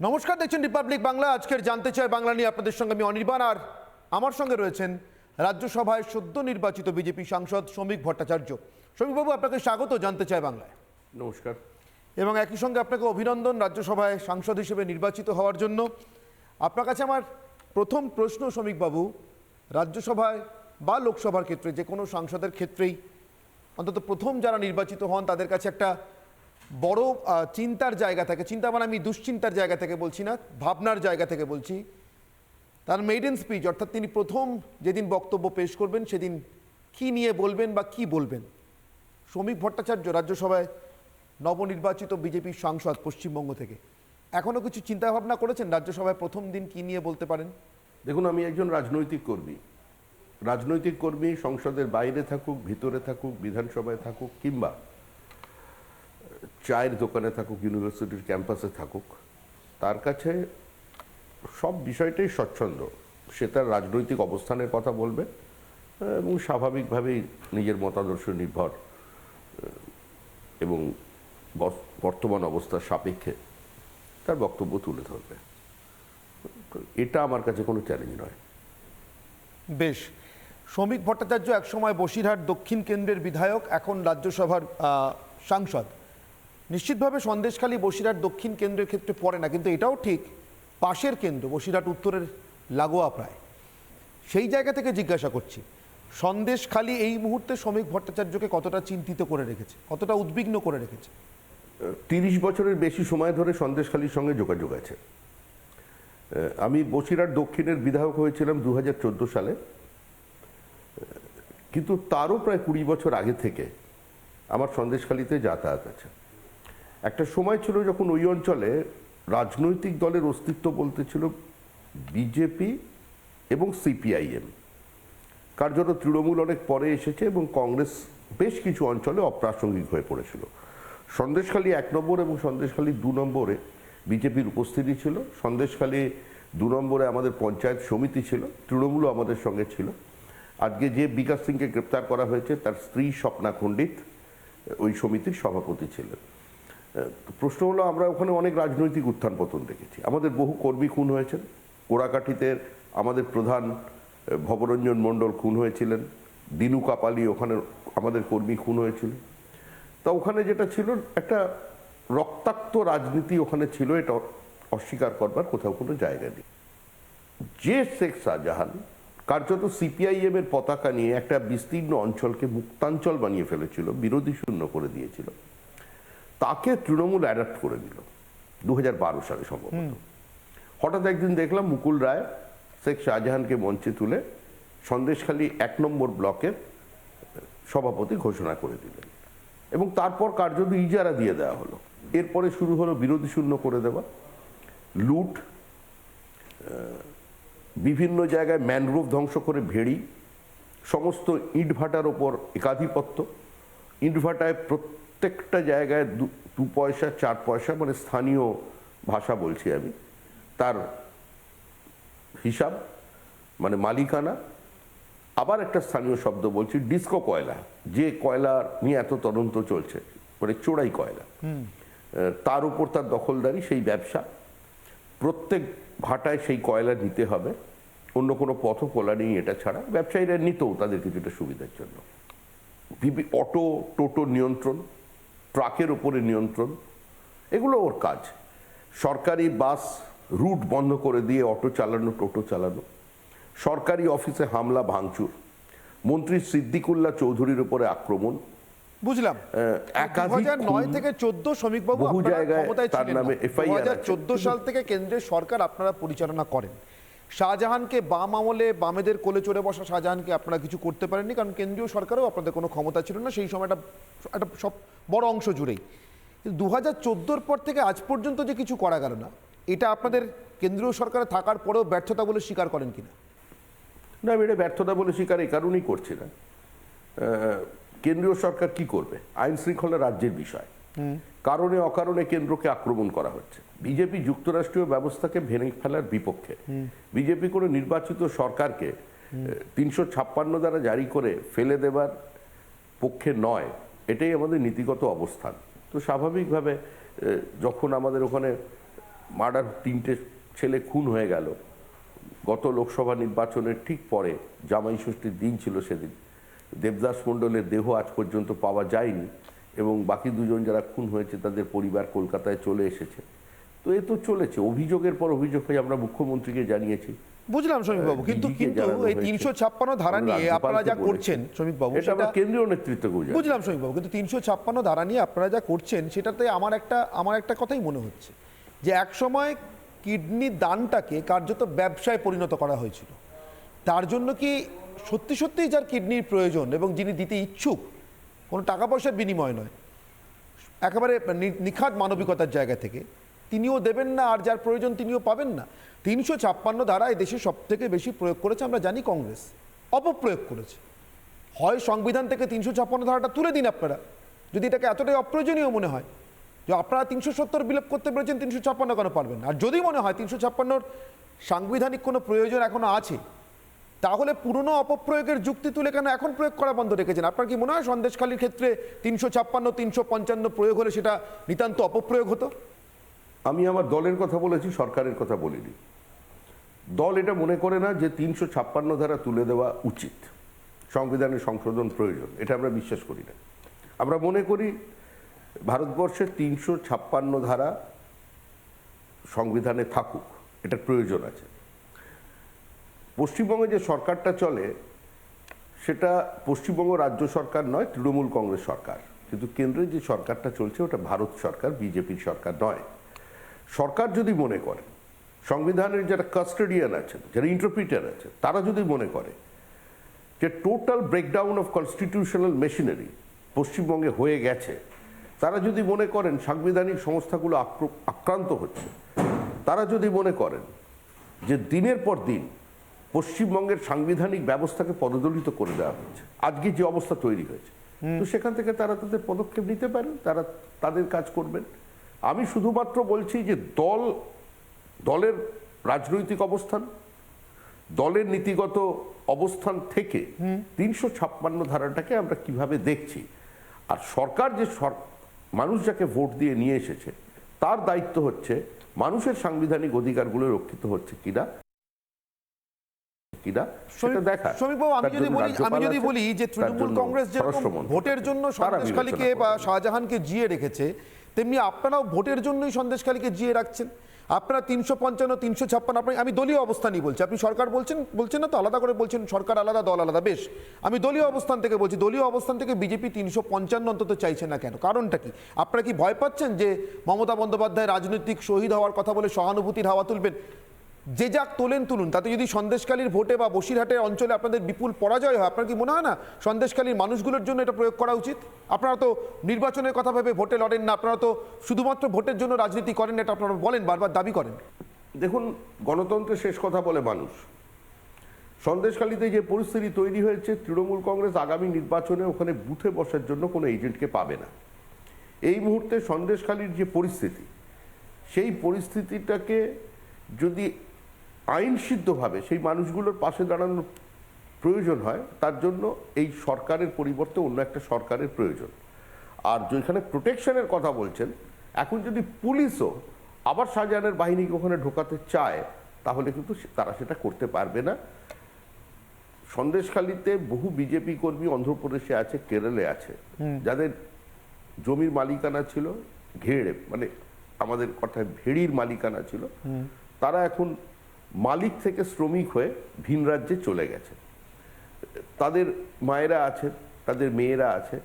নমস্কার দেখছেন রিপাবলিক বাংলা আজকের জানতে চাই বাংলা নিয়ে আপনাদের সঙ্গে আমি অনির্বাণ। আর আমার সঙ্গে রয়েছেন রাজ্যসভায় সদ্য নির্বাচিত বিজেপি সাংসদ শ্রমিক ভট্টাচার্য। শ্রমিকবাবু আপনাকে স্বাগত জানতে চাই বাংলায়। নমস্কার। এবং একই সঙ্গে আপনাকে অভিনন্দন রাজ্যসভায় সাংসদ হিসেবে নির্বাচিত হওয়ার জন্য। আপনার কাছে আমার প্রথম প্রশ্ন শ্রমিকবাবু রাজ্যসভায় বা লোকসভার ক্ষেত্রে যে কোনো সাংসদের ক্ষেত্রেই অন্তত প্রথম যারা নির্বাচিত হন তাদের কাছে একটা বড় চিন্তার জায়গা থাকে। চিন্তা মানে আমি দুশ্চিন্তার জায়গা থেকে বলছি না, ভাবনার জায়গা থেকে বলছি। তার মেইডেন স্পিচ অর্থাৎ তিনি প্রথম যেদিন বক্তব্য পেশ করবেন, সেদিন কি নিয়ে বলবেন বা কি বলবেন? শ্রমিক ভট্টাচার্য রাজ্যসভায় নবনির্বাচিত বিজেপি সাংসদ পশ্চিমবঙ্গ থেকে। এখনও কিছু চিন্তা ভাবনা করেছেন? রাজ্যসভায় প্রথম দিন কি নিয়ে বলতে পারেন? দেখুন, আমি একজন রাজনৈতিক কর্মী। রাজনৈতিক কর্মী সংসদের বাইরে থাকুক, ভিতরে থাকুক, বিধানসভায় থাকুক, কিংবা চায়ের দোকানে থাকুক ইউনিভার্সিটির ক্যাম্পাসে থাকুক, তার কাছে সব বিষয়টাই স্বচ্ছন্দ। সে তার রাজনৈতিক অবস্থানের কথা বলবে, এবং স্বাভাবিকভাবেই নিজের মতাদর্শ নির্ভর, এবং বর্তমান অবস্থার সাপেক্ষে তার বক্তব্য তুলে ধরবে। এটা আমার কাছে কোনো চ্যালেঞ্জ নয়। বেশ। শ্রমিক ভট্টাচার্য একসময় বসিরহাট দক্ষিণ কেন্দ্রের বিধায়ক, এখন রাজ্যসভার সাংসদ। নিশ্চিতভাবে সন্দেশখালী বসিরহাট দক্ষিণ কেন্দ্রের ক্ষেত্রে পড়ে না, কিন্তু এটাও ঠিক পাশের কেন্দ্র, বসিরহাট উত্তরের লাগোয়া প্রায়। সেই জায়গা থেকে জিজ্ঞাসা করছি, সন্দেশখালী এই মুহূর্তে শ্রমিক ভট্টাচার্যকে কতটা চিন্তিত করে রেখেছে, কতটা উদ্বিগ্ন করে রেখেছে? তিরিশ বছরের বেশি সময় ধরে সন্দেশখালীর সঙ্গে যোগাযোগ আছে। আমি বসিরহাট দক্ষিণের বিধায়ক হয়েছিলাম দু হাজার চোদ্দ সালে। কিন্তু তারও প্রায় কুড়ি বছর আগে থেকে আমার সন্দেশখালীতে যাতায়াত আছে। একটা সময় ছিল যখন ওই অঞ্চলে রাজনৈতিক দলের অস্তিত্ব বলতে ছিল বিজেপি এবং সিপিআইএম। কার্যত তৃণমূল অনেক পরে এসেছে এবং কংগ্রেস বেশ কিছু অঞ্চলে অপ্রাসঙ্গিক হয়ে পড়েছিল। সন্দেশখালী এক নম্বর এবং সন্দেশখালী দু নম্বরে বিজেপির উপস্থিতি ছিল। সন্দেশখালী দু নম্বরে আমাদের পঞ্চায়েত সমিতি ছিল, তৃণমূলও আমাদের সঙ্গে ছিল। আজকে যে বিকাশ সিংকে গ্রেপ্তার করা হয়েছে, তার স্ত্রী স্বপ্না খণ্ডিত, ওই সমিতির সভাপতি ছিলেন। প্রশ্ন হলো, আমরা ওখানে অনেক রাজনৈতিক উত্থান পতন দেখেছি। আমাদের বহু কর্মী খুন হয়েছেন। কোড়াকাঠিতে আমাদের প্রধান ভবরঞ্জন মণ্ডল খুন হয়েছিলেন। দিনু কাপালি ওখানে আমাদের কর্মী খুন হয়েছিল। তা ওখানে যেটা ছিল, একটা রক্তাক্ত রাজনীতি ওখানে ছিল, এটা অস্বীকার করবার কোথাও কোনো জায়গা নেই। যে শেখ শাহজাহান, কার্যত সিপিআইএম এর পতাকা নিয়ে একটা বিস্তীর্ণ অঞ্চলকে মুক্তাঞ্চল বানিয়ে ফেলেছিল, বিরোধী শূন্য করে দিয়েছিল। তাকে তৃণমূল অ্যাডাপ্ট করে দিল। দু হাজার বারো সালে সম্ভবত। হঠাৎ একদিন দেখলাম মুকুল রায় শেখ শাহজাহানকে মঞ্চে তুলে সন্দেশখালী এক নম্বর ব্লকের সভাপতি ঘোষণা করে দিলেন। এবং তারপর কার্যত ইজারা দিয়ে দেওয়া হলো। এরপরে শুরু হলো বিরোধী শূন্য করে দেওয়া লুট বিভিন্ন জায়গায় ম্যানগ্রোভ ধ্বংস করে ভেড়ি সমস্ত ইটভাটার ওপর একাধিপত্য। ইটভাটায় প্রত্যেকটা জায়গায় দু দু পয়সা চার পয়সা মানে স্থানীয় ভাষা বলছি আমি। তার হিসাব মানে মালিকানা আবার একটা স্থানীয় শব্দ বলছি ডিস্কো কয়লা। যে কয়লা নিয়ে এত তদন্ত চলছে মানে চোরাই কয়লা। তার উপর তার দখলদারি সেই ব্যবসা। প্রত্যেক ভাটায় সেই কয়লা নিতে হবে। অন্য কোনো পথ খোলা নেই এটা ছাড়া। ব্যবসায়ীরা নিতেও তাদের কিছুটা সুবিধার জন্য। অটো টোটো নিয়ন্ত্রণ ট্রাকের উপরে নিয়ন্ত্রণ এগুলো ওর কাজ। সরকারি বাস রুট বন্ধ করে দিয়ে অটো চালানো টোটো চালানো। সরকারি অফিসে হামলা ভাঙচুর। মন্ত্রী সিদ্দিকুল্লাহ চৌধুরীর উপরে আক্রমণ। বুঝলাম। একাধিক নয় থেকে চোদ্দ শ্রমিকবাবু বহু জায়গায় তার নামে আছে। চোদ্দ সাল থেকে কেন্দ্রের সরকার আপনারা পরিচালনা করেন। শাহজাহানকে বাম আমলে বামেদের কোলে চড়ে বসা শাহজাহানকে আপনারা কিছু করতে পারেননি, কারণ কেন্দ্রীয় সরকারও আপনাদের কোনো ক্ষমতা ছিল না, সেই সময়টা একটা সব বড় অংশ জুড়েই। কিন্তু দু হাজার চোদ্দোর পর থেকে আজ পর্যন্ত যে কিছু করা গেল না, এটা আপনাদের কেন্দ্রীয় সরকারে থাকার পরেও ব্যর্থতা বলে স্বীকার করেন কিনা? না, আমি এটা ব্যর্থতা বলে স্বীকার এই কারণেই করছি না। কেন্দ্রীয় সরকার কি করবে? আইন শৃঙ্খলা রাজ্যের বিষয়। কারণে অকারণে কেন্দ্রকে আক্রমণ করা হচ্ছে। বিজেপি যুক্তরাষ্ট্রীয় ব্যবস্থাকে ভেঙে ফেলার বিপক্ষে। বিজেপি কোনো নির্বাচিত সরকারকে তিনশো ছাপ্পান্ন দ্বারা জারি করে ফেলে দেবার পক্ষে নয়, এটাই আমাদের নীতিগত অবস্থান। তো স্বাভাবিকভাবে যখন আমাদের ওখানে মার্ডার তিনটে ছেলে খুন হয়ে গেল, গত লোকসভা নির্বাচনের ঠিক পরে, জামাই ষষ্ঠীর দিন ছিল সেদিন, দেবদাস মণ্ডলের দেহ আজ পর্যন্ত পাওয়া যায়নি। এবং বাকি দুজন যারা খুন হয়েছে তাদের পরিবার কলকাতায় চলে এসেছে। তো এ তো চলেছে। অভিযোগের পর অভিযোগ হয়ে আমরা মুখ্যমন্ত্রীকে জানিয়েছি। বুঝলাম শ্রমিকবাবু কিন্তু কিন্তু এই তিনশো ছাপ্পান্ন ধারা নিয়ে আপনারা যা করছেন এটা আমরা সেটা কেন্দ্রীয় নেতৃত্বকেও জানি বুঝলাম শ্রমিকবাবু কিন্তু তিনশো ছাপ্পান্ন ধারা নিয়ে আপনারা যা করছেন সেটাতে আমার একটা আমার একটা কথাই মনে হচ্ছে। যে এক সময় কিডনি দানটাকে কার্যত ব্যবসায় পরিণত করা হয়েছিল। তার জন্য কি সত্যি সত্যিই যার কিডনির প্রয়োজন এবং যিনি দিতে ইচ্ছুক কোনো টাকা পয়সার বিনিময় নয়। একেবারে নিখাত মানবিকতার জায়গা থেকে। তিনিও দেবেন না, আর যার প্রয়োজন তিনিও পাবেন না। তিনশো ছাপ্পান্ন ধারা এই দেশে সব থেকে বেশি প্রয়োগ করেছে আমরা জানি কংগ্রেস। অপপ্রয়োগ করেছে। হয় সংবিধান থেকে তিনশো ছাপ্পান্ন ধারাটা তুলে দিন আপনারা। যদি এটাকে এতটাই অপ্রয়োজনীয় মনে হয়, যে আপনারা তিনশো সত্তর বিলোপ করতে পেরেছেন, তিনশো ছাপ্পান্ন কেন পারবেন আর যদি মনে হয় তিনশো ছাপ্পান্নর সাংবিধানিক কোনো প্রয়োজন এখনও আছে তাহলে পুরনো অপপ্রয়োগের যুক্তি তুলে কেন এখন প্রয়োগ করা বন্ধ রেখেছেন? আপনার কি মনে হয় সন্দেশখালীর ক্ষেত্রে তিনশো ছাপ্পান্ন, তিনশো পঞ্চান্ন প্রয়োগ হলে সেটা নিতান্ত অপপ্রয়োগ হতো? আমি আমার দলের কথা বলেছি, সরকারের কথা বলিনি। দল এটা মনে করে না যে তিনশো ছাপ্পান্ন ধারা তুলে দেওয়া উচিত। সংবিধানের সংশোধন প্রয়োজন, এটা আমরা বিশ্বাস করি না। আমরা মনে করি ভারতবর্ষের তিনশো ছাপ্পান্ন ধারা সংবিধানে থাকুক, এটার প্রয়োজন আছে। পশ্চিমবঙ্গে যে সরকারটা চলে, সেটা পশ্চিমবঙ্গ রাজ্য সরকার নয়, তৃণমূল কংগ্রেস সরকার। কিন্তু কেন্দ্রে যে সরকারটা চলছে, ওটা ভারত সরকার, বিজেপির সরকার নয়। সরকার যদি মনে করে, সংবিধানের যারা কাস্টোডিয়ান আছেন, যারা ইন্টারপ্রিটার আছেন, তারা যদি মনে করে যে total breakdown of constitutional machinery পশ্চিমবঙ্গে হয়ে গেছে, তারা যদি মনে করেন সাংবিধানিক সংস্থাগুলো আক্র- আক্রান্ত হচ্ছে, তারা যদি মনে করেন যে দিনের পর দিন পশ্চিমবঙ্গের সাংবিধানিক ব্যবস্থাকে পদদলিত করে দেওয়া হয়েছে। আজকে যে অবস্থা তৈরি হয়েছে। তো সেখান থেকে তারা তাদের পদক্ষেপ নিতে পারেন তারা তাদের কাজ করবেন। আমি শুধুমাত্র বলছি যে দল দলের রাজনৈতিক অবস্থান দলের নীতিগত অবস্থান থেকে তিনশো ছাপ্পান্ন ধারাটাকে আমরা কীভাবে দেখছি আর সরকার যে সর- মানুষ যাকে ভোট দিয়ে নিয়ে এসেছে তার দায়িত্ব হচ্ছে মানুষের সাংবিধানিক অধিকারগুলো রক্ষিত হচ্ছে কিনা। কিনা সেটা দেখা। শ্রমিকবাবু আমি যদি বলি আমি যদি বলি যে তৃণমূল কংগ্রেস যেরকম ভোটের জন্য সন্দেশখালীকে বা শাহজাহানকে জিয়ে রেখেছে তেমনি আপনারাও ভোটের জন্যই সন্দেশখালীকে জিয়ে রাখছেন। আপনারা তিনশো পঞ্চান্ন তিনশো ছাপ্পান্ন আপনি আমি দলীয় অবস্থানই বলছি। আপনি সরকার বলছেন বলছেন না তো আলাদা করে বলছেন সরকার আলাদা দল আলাদা। বেশ আমি দলীয় অবস্থান থেকে বলছি। দলীয় অবস্থান থেকে বিজেপি তিনশো পঞ্চান্ন অন্তত চাইছে না কেন? কারণটা কি? আপনারা কি ভয় পাচ্ছেন যে মমতা বন্দ্যোপাধ্যায় রাজনৈতিক শহীদ হওয়ার কথা বলে সহানুভূতির হাওয়া তুলবেন? যে যাক তোলেন তুলুন। তাতে যদি সন্দেশকালীর ভোটে বা বসিরহাটের অঞ্চলে আপনাদের বিপুল পরাজয় হয়, আপনার কি মনে হয় না? সন্দেশকালীর মানুষগুলোর জন্য এটা প্রয়োগ করা উচিত? আপনারা তো নির্বাচনের কথা ভেবে ভোটে লড়েন না, আপনারা তো শুধুমাত্র ভোটের জন্য রাজনীতি করেন, এটা আপনারা বলেন, বারবার দাবি করেন। দেখুন, গণতন্ত্রের শেষ কথা বলে মানুষ। সন্দেশখালীতে যে পরিস্থিতি তৈরি হয়েছে, তৃণমূল কংগ্রেস আগামী নির্বাচনে ওখানে বুথে বসার জন্য কোনো এজেন্টকে পাবে না। এই মুহূর্তে সন্দেশখালীর যে পরিস্থিতি, সেই পরিস্থিতিটাকে যদি আইনসিদ্ধভাবে সেই মানুষগুলোর পাশে দাঁড়ানোর প্রয়োজন হয় তার জন্য এই সরকারের পরিবর্তে অন্য একটা সরকারের প্রয়োজন। আর যেখানে প্রোটেকশনের কথা বলছেন এখন যদি পুলিশও আবার শাহজাহানের বাহিনীকে ওখানে ঢোকাতে চায় তাহলে কিন্তু তারা সেটা করতে পারবে না। সন্দেশখালীতে বহু বিজেপি কর্মী অন্ধ্রপ্রদেশে আছে কেরলে আছে। যাদের জমির মালিকানা ছিল ঘেড়ে মানে আমাদের কথায় ভেড়ির মালিকানা ছিল। তারা এখন মালিক থেকে শ্রমিক হয়ে ভিন রাজ্যে চলে গেছে। তাদের মায়েরা আছে তাদের মেয়েরা আছে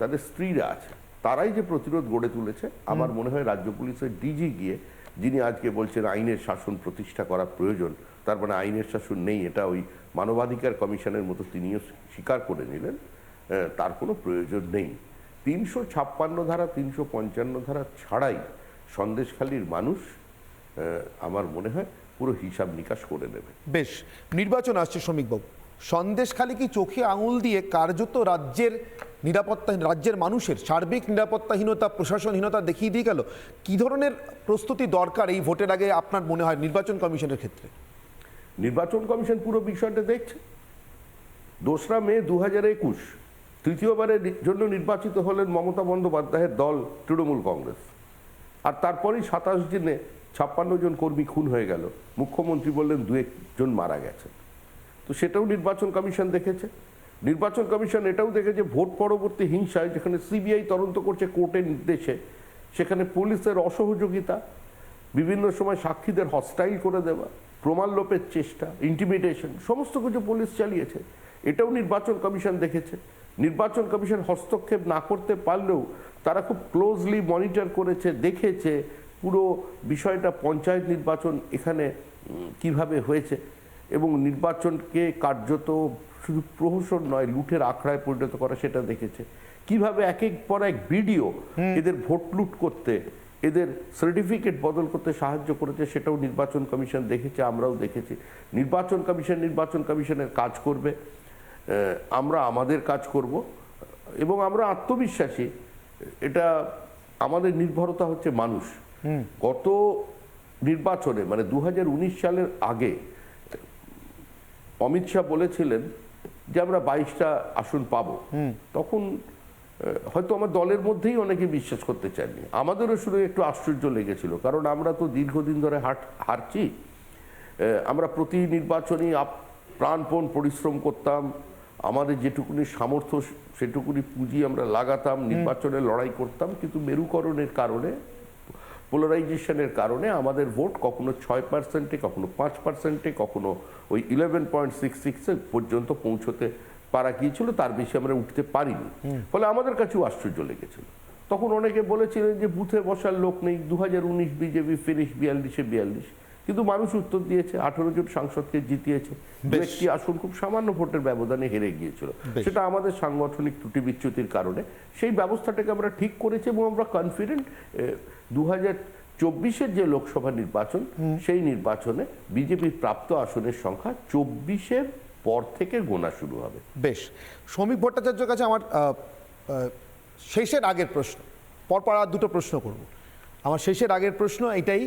তাদের স্ত্রীরা আছে। তারাই যে প্রতিরোধ গড়ে তুলেছে আমার মনে হয় রাজ্য পুলিশের ডিজি গিয়ে যিনি আজকে বলছেন আইনের শাসন প্রতিষ্ঠা করা প্রয়োজন তার মানে আইনের শাসন নেই এটা ওই মানবাধিকার কমিশনের মতো তিনিও স্বীকার করে নিলেন তার কোনো প্রয়োজন নেই। তিনশো ছাপ্পান্ন ধারা তিনশো পঞ্চান্ন ধারা ছাড়াই সন্দেশখালীর মানুষ আমার মনে হয় পুরো হিসাব নিকাশ করে নেবে। বেশ নির্বাচন আসছে শ্রমিকবাবু। সন্দেশখালী কি চোখে আঙুল দিয়ে কার্যত রাজ্যের নিরাপত্তা রাজ্যের মানুষের সার্বিক নিরাপত্তাহীনতা প্রশাসনহীনতা দেখিয়ে দিয়ে গেল? কি ধরনের প্রস্তুতি দরকার এই ভোটের আগে আপনার মনে হয় নির্বাচন কমিশনের ক্ষেত্রে? নির্বাচন কমিশন পুরো বিষয়টা দেখছে। দোসরা মে দু হাজার একুশ তৃতীয়বারের জন্য নির্বাচিত হলেন মমতা বন্দ্যোপাধ্যায়ের দল তৃণমূল কংগ্রেস। আর তারপরেই সাতাশ দিনে ছাপ্পান্ন জন কর্মী খুন হয়ে গেল। মুখ্যমন্ত্রী বললেন দু একজন মারা গেছেন তো সেটাও নির্বাচন কমিশন দেখেছে। নির্বাচন কমিশন এটাও দেখেছে ভোট পরবর্তী হিংসায় যেখানে সিবিআই তদন্ত করছে কোর্টের নির্দেশে, সেখানে পুলিশের অসহযোগিতা, বিভিন্ন সময় সাক্ষীদের হস্টাইল করে দেওয়া প্রমাণ লোপের চেষ্টা ইন্টিমিডেশন সমস্ত কিছু পুলিশ চালিয়েছে। এটাও নির্বাচন কমিশন দেখেছে। নির্বাচন কমিশন হস্তক্ষেপ না করতে পারলেও তারা খুব ক্লোজলি মনিটর করেছে, দেখেছে পুরো বিষয়টা পঞ্চায়েত নির্বাচন এখানে কীভাবে হয়েছে এবং নির্বাচনকে কার্যত শুধু প্রহসন নয় লুঠের আখড়ায় পরিণত করা সেটা দেখেছে। কীভাবে এক এক পর এক ভিডিও এদের ভোট লুট করতে এদের সার্টিফিকেট বদল করতে সাহায্য করেছে সেটাও নির্বাচন কমিশন দেখেছে আমরাও দেখেছি। নির্বাচন কমিশন নির্বাচন কমিশনের কাজ করবে আমরা আমাদের কাজ করব এবং আমরা আত্মবিশ্বাসী। এটা আমাদের নির্ভরতা হচ্ছে মানুষ। গত নির্বাচনে মানে দু হাজার উনিশ সালের আগে অমিত শাহ বলেছিলেন যে আমরা বাইশটা আসন পাবো। তখন হয়তো আমার দলের মধ্যেই অনেকে বিশ্বাস করতে চাননি। আমাদেরও শুনে একটু আশ্চর্য লেগেছিল কারণ আমরা তো দীর্ঘদিন ধরে হাট হারছি আমরা প্রতি নির্বাচনী প্রাণপণ পরিশ্রম করতাম। আমাদের যেটুকুনি সামর্থ্য সেটুকুনি পুঁজি আমরা লাগাতাম নির্বাচনে লড়াই করতাম। কিন্তু মেরুকরণের কারণে পোলারাইজেশনের কারণে আমাদের ভোট কখনো ছয় পার্সেন্টে কখনো পাঁচ পার্সেন্টে কখনো ওই ইলেভেন পয়েন্ট সিক্স সিক্সে পর্যন্ত পৌঁছতে পারা গিয়েছিল। তার বেশি আমরা উঠতে পারিনি। ফলে আমাদের কাছেও আশ্চর্য লেগেছিল। তখন অনেকে বলেছিলেন যে বুথে বসার লোক নেই দু হাজার উনিশ বিজেপি ফিনিশ বিয়াল্লিশে বিয়াল্লিশ। কিন্তু মানুষ উত্তর দিয়েছে আঠারো জন সাংসদকে জিতিয়েছে। একটি আসন খুব সামান্য ভোটের ব্যবধানে হেরে গিয়েছিল। সেটা আমাদের সাংগঠনিক ত্রুটি বিচ্যুতির কারণে। সেই ব্যবস্থাটাকে আমরা ঠিক করেছি এবং আমরা কনফিডেন্ট দু হাজার চব্বিশের যে লোকসভা নির্বাচন সেই নির্বাচনে বিজেপির প্রাপ্ত আসনের সংখ্যা চব্বিশের পর থেকে গোনা শুরু হবে। বেশ। শ্রমিক ভট্টাচার্যের কাছে আমার শেষের আগের প্রশ্ন পরপর আর দুটো প্রশ্ন করব। আমার শেষের আগের প্রশ্ন এটাই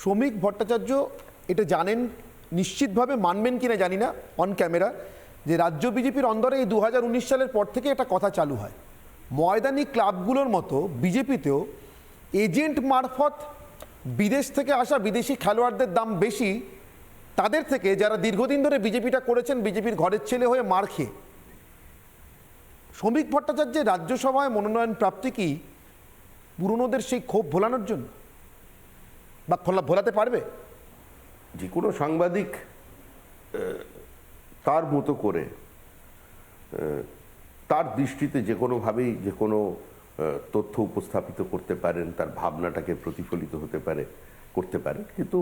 শ্রমিক ভট্টাচার্য এটা জানেন নিশ্চিতভাবে মানবেন কিনা জানি না অন ক্যামেরা যে রাজ্য বিজেপির অন্দরে এই দু হাজার উনিশ সালের পর থেকে একটা কথা চালু হয়। ময়দানি ক্লাবগুলোর মতো বিজেপিতেও এজেন্ট মারফত বিদেশ থেকে আসা বিদেশি খেলোয়াড়দের দাম বেশি, তাদের থেকে যারা দীর্ঘদিন ধরে বিজেপিটা করেছেন, বিজেপির ঘরের ছেলে হয়ে মার খেয়ে। শ্রমিক ভট্টাচার্যের রাজ্যসভায় মনোনয়ন প্রাপ্তি কি পুরনোদের সেই ক্ষোভ ভোলানোর জন্য? বা খোলা ভোলাতে পারবে? যে কোনো সাংবাদিক তার মতো করে তার দৃষ্টিতে যে কোনোভাবেই যে কোনো তথ্য উপস্থাপিত করতে পারেন, তার ভাবনাটাকে প্রতিফলিত হতে পারে, করতে পারেন কিন্তু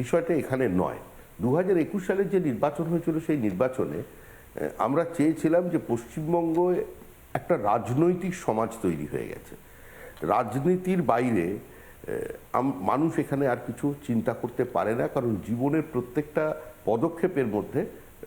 বিষয়টা এখানে নয়। দু হাজার একুশ সালে যে নির্বাচন হয়েছিল, সেই নির্বাচনে আমরা চেয়েছিলাম যে পশ্চিমবঙ্গ একটা রাজনৈতিক সমাজ তৈরি হয়ে গেছে। রাজনীতির বাইরে মানুষ এখানে আর কিছু চিন্তা করতে পারে না, কারণ জীবনের প্রত্যেকটা পদক্ষেপের মধ্যে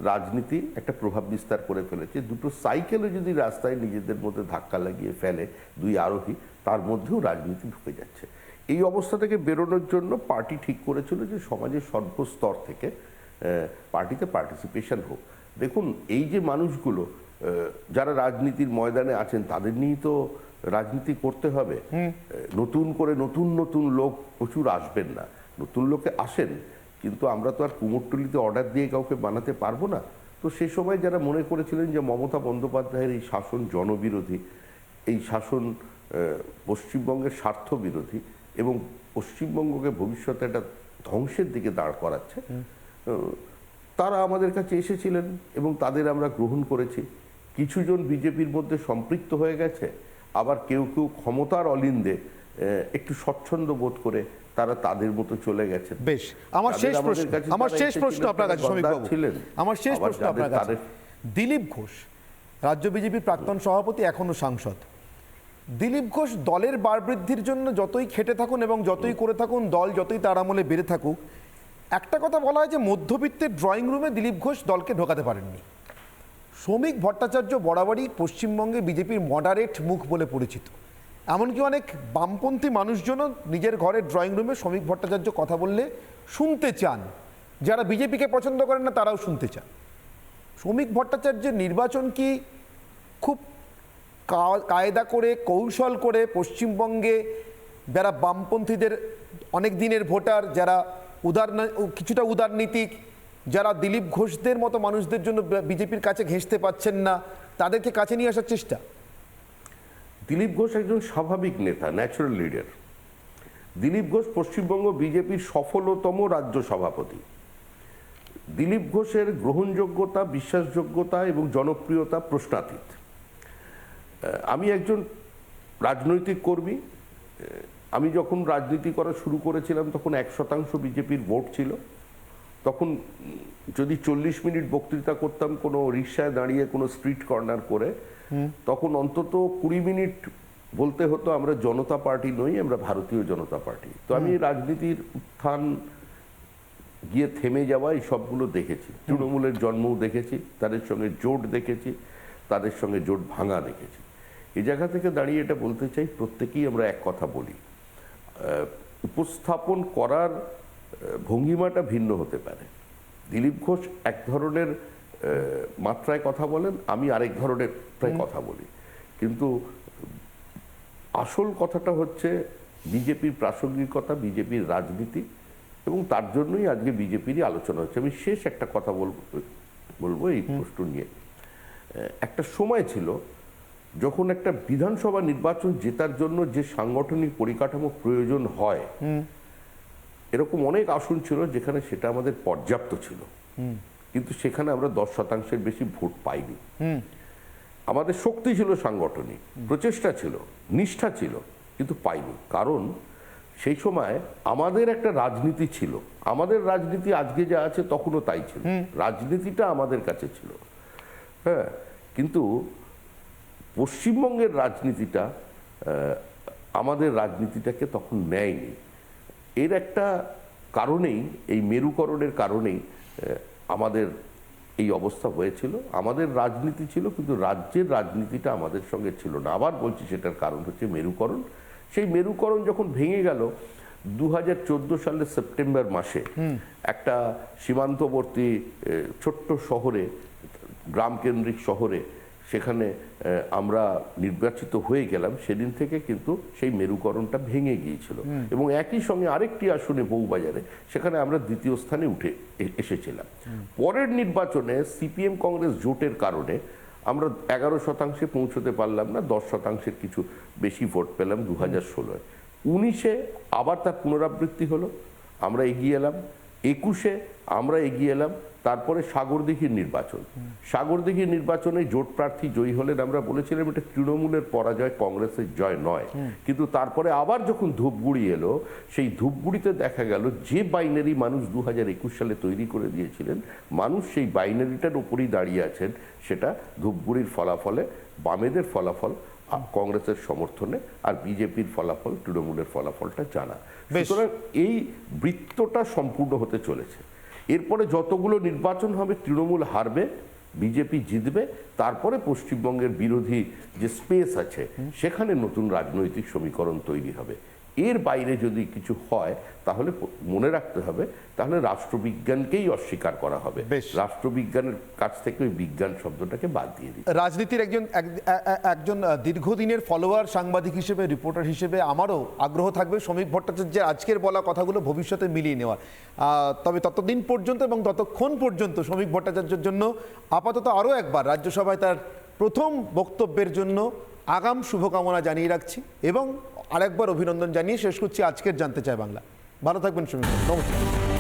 রাজনীতি একটা প্রভাব বিস্তার করে ফেলেছে। দুটো সাইকেলও যদি রাস্তায় নিজেদের মধ্যে ধাক্কা লাগিয়ে ফেলে দুই আরোহী তার মধ্যেও রাজনীতি ঢুকে যাচ্ছে। এই অবস্থা থেকে বেরোনোর জন্য পার্টি ঠিক করেছিল যে সমাজের সর্বস্তর থেকে পার্টিতে পার্টিসিপেশন হোক। দেখুন এই যে মানুষগুলো যারা রাজনীতির ময়দানে আছেন তাদের নিয়েই তো রাজনীতি করতে হবে। নতুন করে নতুন নতুন লোক প্রচুর আসবেন না। নতুন লোকে আসেন কিন্তু আমরা তো আর কুমোরটুলিতে অর্ডার দিয়ে কাউকে বানাতে পারব না। তো সে সময় যারা মনে করেছিলেন যে মমতা বন্দ্যোপাধ্যায়ের এই শাসন জনবিরোধী এই শাসন পশ্চিমবঙ্গের স্বার্থ বিরোধী এবং পশ্চিমবঙ্গকে ভবিষ্যতে একটা ধ্বংসের দিকে দাঁড় করাচ্ছে তারা আমাদের কাছে এসেছিলেন এবং তাদের আমরা গ্রহণ করেছি। কিছুজন বিজেপির মধ্যে সম্পৃক্ত হয়ে গেছে আবার কেউ কেউ ক্ষমতার অলিন্দে একটু স্বচ্ছন্দ বোধ করে তারা তাদের মতো চলে গেছে বেশ আমার শেষ প্রশ্ন আমার শেষ প্রশ্ন আপনার কাছে শ্রমিক বাবু। ছিলেন। আমার শেষ প্রশ্ন আপনার কাছে। দিলীপ ঘোষ রাজ্য বিজেপির প্রাক্তন সভাপতি এখনও সাংসদ। দিলীপ ঘোষ দলের বার বৃদ্ধির জন্য যতই খেটে থাকুন এবং যতই করে থাকুন দল যতই তার আমলে বেড়ে থাকুক একটা কথা বলা হয় যে মধ্যবিত্তের ড্রয়িং রুমে দিলীপ ঘোষ দলকে ঢোকাতে পারেননি। শ্রমিক ভট্টাচার্য বরাবরই পশ্চিমবঙ্গে বিজেপির মডারেট মুখ বলে পরিচিত। এমনকি অনেক বামপন্থী মানুষজনও নিজের ঘরের ড্রয়িং রুমে শ্রমিক ভট্টাচার্য কথা বললে শুনতে চান। যারা বিজেপিকে পছন্দ করেন না, তারাও শুনতে চান। শ্রমিক ভট্টাচার্যের নির্বাচন কি খুব কায়দা করে, কৌশল করে পশ্চিমবঙ্গে যারা বামপন্থীদের অনেক দিনের ভোটার, যারা উদার কিছুটা উদারনীতিক, যারা দিলীপ ঘোষদের মতো মানুষদের জন্য বিজেপির কাছে ঘেঁষতে পাচ্ছেন না, তাদেরকে কাছে নিয়ে আসার চেষ্টা? দিলীপ ঘোষ একজন স্বাভাবিক নেতা ন্যাচারাল লিডার দিলীপ ঘোষ পশ্চিমবঙ্গ বিজেপির সফলতম রাজ্য সভাপতি। দিলীপ ঘোষের গ্রহণযোগ্যতা, বিশ্বাসযোগ্যতা এবং জনপ্রিয়তা প্রশ্নাতীত। আমি একজন রাজনৈতিক কর্মী। আমি যখন রাজনীতি করা শুরু করেছিলাম তখন এক শতাংশ বিজেপির ভোট ছিল। তখন যদি চল্লিশ মিনিট বক্তৃতা করতাম, কোনো রিক্সায় দাঁড়িয়ে কোনো স্ট্রিট কর্নার করে তখন অন্তত কুড়ি মিনিট বলতে হতো আমরা জনতা পার্টি নই আমরা ভারতীয় জনতা পার্টি। তো আমি রাজনীতির উত্থান গিয়ে থেমে যাওয়া এই সবগুলো দেখেছি। তৃণমূলের জন্মও দেখেছি তাদের সঙ্গে জোট দেখেছি তাদের সঙ্গে জোট ভাঙা দেখেছি। এই জায়গা থেকে দাঁড়িয়ে এটা বলতে চাই প্রত্যেকেই আমরা এক কথা বলি। উপস্থাপন করার ভঙ্গিমাটা ভিন্ন হতে পারে। দিলীপ ঘোষ এক ধরনের মাত্রায় কথা বলেন আমি আরেক ধরনের প্রায় কথা বলি। কিন্তু আসল কথাটা হচ্ছে বিজেপির প্রাসঙ্গিকতা বিজেপির রাজনীতি এবং তার জন্যই আজকে বিজেপিরই আলোচনা হচ্ছে। আমি শেষ একটা কথা বলব বলব এই প্রশ্ন নিয়ে। একটা সময় ছিল যখন একটা বিধানসভা নির্বাচন জেতার জন্য যে সাংগঠনিক পরিকাঠামো প্রয়োজন হয় এরকম অনেক আসন ছিল যেখানে সেটা আমাদের পর্যাপ্ত ছিল। কিন্তু সেখানে আমরা দশ শতাংশের বেশি ভোট পাইনি। আমাদের শক্তি ছিল সাংগঠনিক প্রচেষ্টা ছিল নিষ্ঠা ছিল কিন্তু পাইনি। কারণ সেই সময় আমাদের একটা রাজনীতি ছিল। আমাদের রাজনীতি আজকে যা আছে তখনও তাই ছিল। রাজনীতিটা আমাদের কাছে ছিল। হ্যাঁ কিন্তু পশ্চিমবঙ্গের রাজনীতিটা আমাদের রাজনীতিটাকে তখন নেয়নি। এর একটা কারণেই এই মেরুকরণের কারণেই আমাদের এই অবস্থা হয়েছিল। আমাদের রাজনীতি ছিল কিন্তু রাজ্যের রাজনীতিটা আমাদের সঙ্গে ছিল না। আবার বলছি সেটার কারণ হচ্ছে মেরুকরণ। সেই মেরুকরণ যখন ভেঙে গেল দু হাজার চোদ্দ সালের সেপ্টেম্বর মাসে একটা সীমান্তবর্তী ছোট্ট শহরে গ্রামকেন্দ্রিক শহরে সেখানে আমরা নির্বাচিত হয়ে গেলাম সেদিন থেকে কিন্তু সেই মেরুকরণটা ভেঙে গিয়েছিল। এবং একই সঙ্গে আরেকটি আসনে বউবাজারে সেখানে আমরা দ্বিতীয় স্থানে উঠে এসেছিলাম। পরের নির্বাচনে সিপিএম কংগ্রেস জোটের কারণে আমরা এগারো শতাংশে পৌঁছতে পারলাম না দশ শতাংশের কিছু বেশি ভোট পেলাম দু হাজার ষোলোয়। উনিশে আবার তার পুনরাবৃত্তি হলো আমরা এগিয়ে এলাম। একুশে আমরা এগিয়ে এলাম তারপরে সাগরদিঘির নির্বাচন। সাগরদিঘির নির্বাচনে জোট প্রার্থী জয়ী হলেন আমরা বলেছিলাম এটা তৃণমূলের পরাজয় কংগ্রেসের জয় নয়। কিন্তু তারপরে আবার যখন ধূপগুড়ি এলো সেই ধূপগুড়িতে দেখা গেল যে বাইনারি মানুষ দু হাজার একুশ সালে তৈরি করে দিয়েছিলেন মানুষ সেই বাইনারিটার উপরেই দাঁড়িয়ে আছেন সেটা ধূপগুড়ির ফলাফলে বামেদের ফলাফল কংগ্রেসের সমর্থনে আর বিজেপির ফলাফল তৃণমূলের ফলাফলটা জানা। সুতরাং এই বৃত্তটা সম্পূর্ণ হতে চলেছে। এরপরে যতগুলো নির্বাচন হবে তৃণমূল হারবে বিজেপি জিতবে তারপরে পশ্চিমবঙ্গের বিরোধী যে স্পেস আছে সেখানে নতুন রাজনৈতিক সমীকরণ তৈরি হবে। এর বাইরে যদি কিছু হয় তাহলে মনে রাখতে হবে তাহলে রাষ্ট্রবিজ্ঞানকেই অস্বীকার করা হবে। বেশ। রাষ্ট্রবিজ্ঞানের কাছ থেকে ওই বিজ্ঞান শব্দটাকে বাদ দিয়ে দিতে। রাজনীতির একজন একজন দীর্ঘদিনের ফলোয়ার সাংবাদিক হিসেবে রিপোর্টার হিসেবে আমারও আগ্রহ থাকবে শ্রমিক ভট্টাচার্যের আজকের বলা কথাগুলো ভবিষ্যতে মিলিয়ে নেওয়ার। তবে ততদিন পর্যন্ত এবং ততক্ষণ পর্যন্ত শ্রমিক ভট্টাচার্যের জন্য আপাতত আরও একবার রাজ্যসভায় তার প্রথম বক্তব্যের জন্য আগাম শুভকামনা জানিয়ে রাখছি এবং আরেকবার অভিনন্দন জানিয়ে শেষ করছি আজকের জানতে চাই বাংলা। ভালো থাকবেন শুনুন নমস্কার।